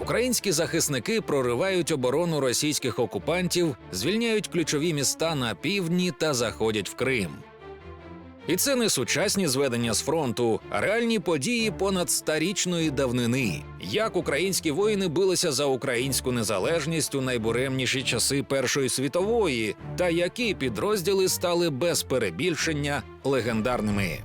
Українські захисники проривають оборону російських окупантів, звільняють ключові міста на півдні та заходять в Крим. І це не сучасні зведення з фронту, а реальні події понад старічної давнини. Як українські воїни билися за українську незалежність у найбуремніші часи Першої світової, та які підрозділи стали без перебільшення легендарними.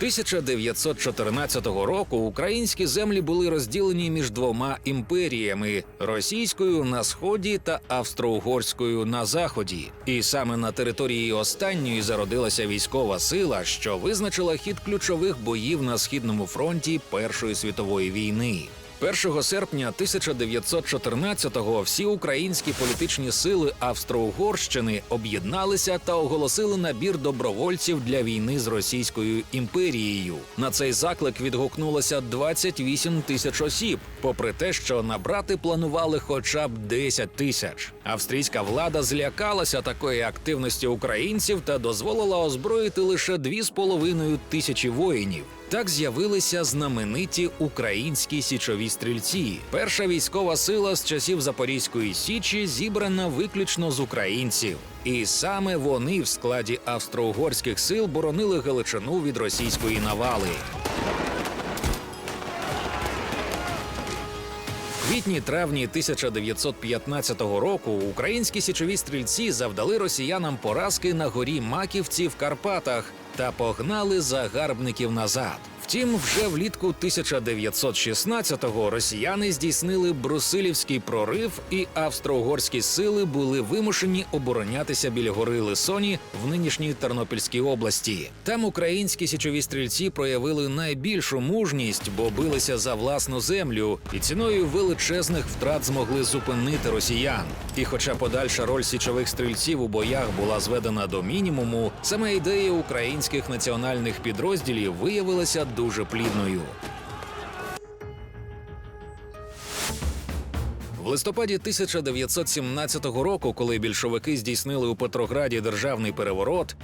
1914 року українські землі були розділені між двома імперіями російською на сході та австро-угорською на заході. І саме на території останньої зародилася військова сила, що визначила хід ключових боїв на східному фронті Першої світової війни. 1 серпня 1914-го всі українські політичні сили Австро-Угорщини об'єдналися та оголосили набір добровольців для війни з Російською імперією. На цей заклик відгукнулося 28 тисяч осіб, попри те, що набрати планували хоча б 10 тисяч. Австрійська влада злякалася такої активності українців та дозволила озброїти лише 2,5 тисячі воїнів. Так з'явилися знамениті українські січові стрільці. Перша військова сила з часів Запорізької січі зібрана виключно з українців. І саме вони в складі австро-угорських сил боронили Галичину від російської навали. Квітні-травні 1915 року українські січові стрільці завдали росіянам поразки на горі Маківці в Карпатах та погнали загарбників назад. Втім, вже влітку 1916-го росіяни здійснили брусилівський прорив, і австро-угорські сили були вимушені оборонятися біля гори Лисоні в нинішній Тернопільській області. Там українські січові стрільці проявили найбільшу мужність, бо билися за власну землю і ціною величезних втрат змогли зупинити росіян. І, хоча подальша роль січових стрільців у боях була зведена до мінімуму, саме ідея українських національних підрозділів виявилася дуже плідною. В листопаді 1917 року, коли більшовики здійснили у Петрограді державний переворот,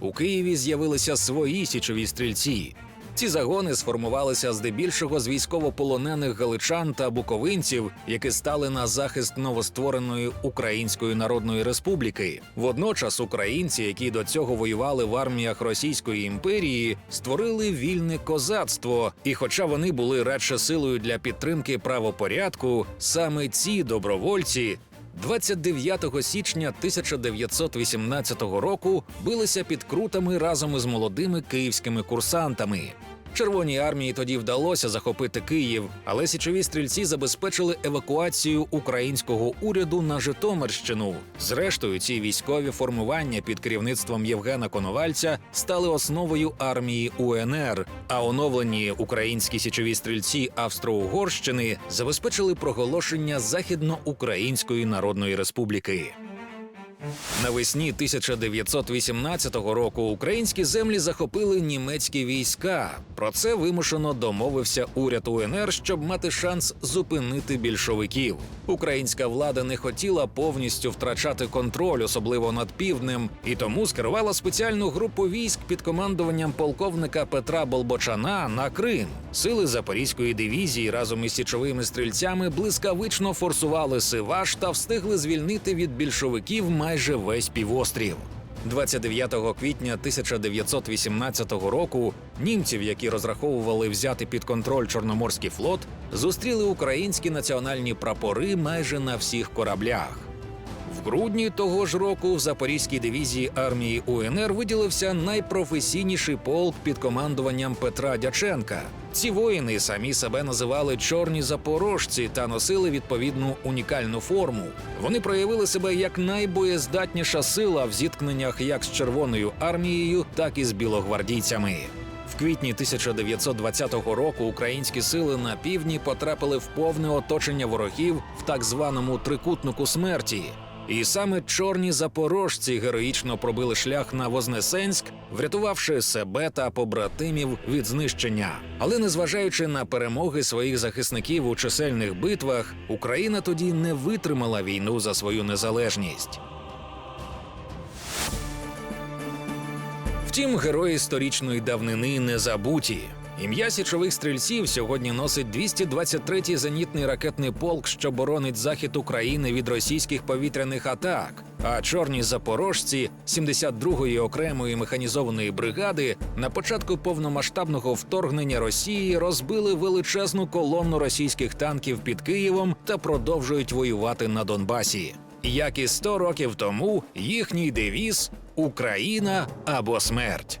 у Києві з'явилися свої січові стрільці. Ці загони сформувалися здебільшого з військовополонених галичан та буковинців, які стали на захист новоствореної Української Народної Республіки. Водночас українці, які до цього воювали в арміях Російської імперії, створили вільне козацтво. І, хоча вони були радше силою для підтримки правопорядку, саме ці добровольці 29 січня 1918 року билися під крутами разом із молодими київськими курсантами. Червоній армії тоді вдалося захопити Київ, але січові стрільці забезпечили евакуацію українського уряду на Житомирщину. Зрештою, ці військові формування під керівництвом Євгена Коновальця стали основою армії УНР. А оновлені українські січові стрільці Австро-Угорщини забезпечили проголошення Західноукраїнської Народної Республіки. Навесні 1918 року українські землі захопили німецькі війська. Про це вимушено домовився уряд УНР, щоб мати шанс зупинити більшовиків. Українська влада не хотіла повністю втрачати контроль, особливо над півднем, і тому скерувала спеціальну групу військ під командуванням полковника Петра Болбочана на Крим. Сили Запорізької дивізії разом із січовими стрільцями блискавично форсували Сиваш та встигли звільнити від більшовиків майже весь півострів. 29 квітня 1918 року німців, які розраховували взяти під контроль Чорноморський флот, зустріли українські національні прапори майже на всіх кораблях. Грудні того ж року в Запорізькій дивізії армії УНР виділився найпрофесійніший полк під командуванням Петра Дяченка. Ці воїни самі себе називали чорні запорожці та носили відповідну унікальну форму. Вони проявили себе як найбоєздатніша сила в зіткненнях як з Червоною армією, так і з білогвардійцями. В квітні 1920 року українські сили на півдні потрапили в повне оточення ворогів в так званому трикутнику смерті. І саме чорні запорожці героїчно пробили шлях на Вознесенськ, врятувавши себе та побратимів від знищення. Але незважаючи на перемоги своїх захисників у чисельних битвах, Україна тоді не витримала війну за свою незалежність. Втім, герої історичної давнини не забуті. Ім'я січових стрільців сьогодні носить 223-й зенітний ракетний полк, що боронить захід України від російських повітряних атак. А чорні запорожці 72-ї окремої механізованої бригади на початку повномасштабного вторгнення Росії розбили величезну колонну російських танків під Києвом та продовжують воювати на Донбасі. Як і 100 років тому, їхній девіз Україна або смерть.